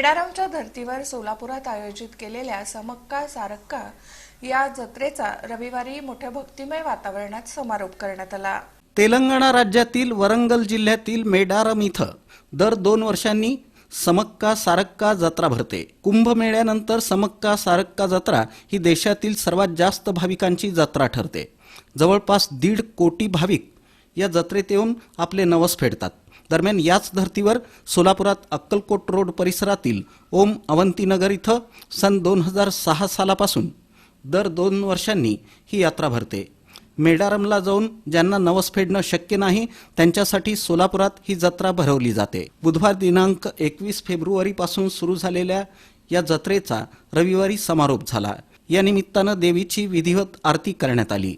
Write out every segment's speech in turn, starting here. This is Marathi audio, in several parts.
मेडारामच्या धर्तीवर सोलापुरात आयोजित केलेल्या समक्का सारक्का या जत्रेचा रविवारी मोठ्या भक्तिमय वातावरणात समारोप करण्यात आला. तेलंगणा राज्यातील वरंगल जिल्ह्यातील मेडारम इथं दर दोन वर्षांनी समक्का सारक्का जत्रा भरते. कुंभमेळ्यानंतर समक्का सारक्का जत्रा ही देशातील सर्वात जास्त भाविकांची जत्रा ठरते. जवळपास दीड कोटी भाविक या जत्रेत येऊन आपले नवस फेडतात. दरम्यान याच धर्तीवर सोलापुरात अक्कलकोट रोड परिसरातील ओम अवंतीनगर इथं सन दोन हजार सहा सालापासून दर दोन वर्षांनी ही यात्रा भरते. मेडारमला जाऊन ज्यांना नवस फेडणं शक्य नाही त्यांच्यासाठी सोलापुरात ही जत्रा भरवली जाते. बुधवार दिनांक एकवीस फेब्रुवारीपासून सुरू झालेल्या या जत्रेचा रविवारी समारोप झाला. या निमित्तानं देवीची विधिवत आरती करण्यात आली.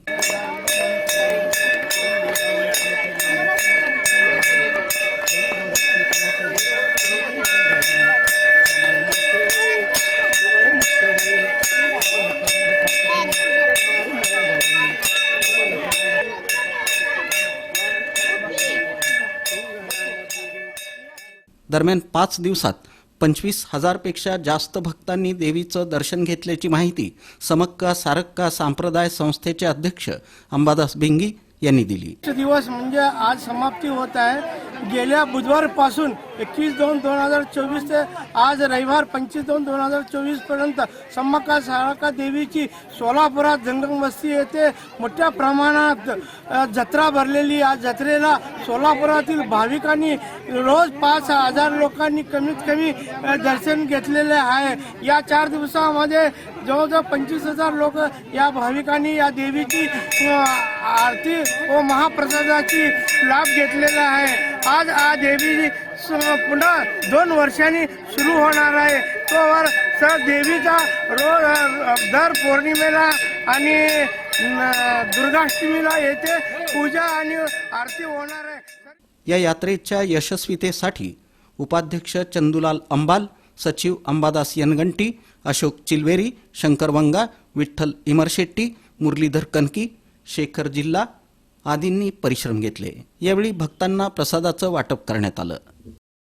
दरम्यान पाच दिवसात पंचवीस हजारपेक्षा जास्त भक्तांनी देवीचं दर्शन घेतल्याची माहिती समक्का सारक्का संप्रदाय संस्थेचे अध्यक्ष अंबादास भिंगी यांनी दिली. दिवस म्हणजे आज समाप्ती होत आहे. गेल्या बुधवारपासून एकवीस दोन दोन हजार चोवीस ते आज रविवार पंचवीस दोन दोन हजार चोवीसपर्यंत सम्मका सारका देवीची सोलापुरात जंगम वस्ती येथे मोठ्या प्रमाणात जत्रा भरलेली. या जत्रेला सोलापुरातील भाविकांनी रोज पाच हजार लोकांनी कमीत कमी दर्शन घेतलेले आहे. या चार दिवसामध्ये जवळजवळ पंचवीस हजार लोक या भाविकांनी या देवीची आरती व महाप्रसादाची लाभ घेतलेला आहे. आज आ देवी पुन्हा दोन वर्षांनी सुरू होणार आहे. तोवर सर देवीचा रोज दर पौर्णिमेला आणि दुर्गाष्टमीला येथे पूजा आणि आरती होणार आहे. या यात्रेच्या यशस्वीतेसाठी उपाध्यक्ष चंदुलाल अंबाल सचिव अंबादास यनगंटी अशोक चिलवेरी शंकर वंगा विठ्ठल इमरशेट्टी मुरलीधर कनकी शेखर जिल्हा आदींनी परिश्रम घेतले यावेळी भक्तांना प्रसादाचं वाटप करण्यात आलं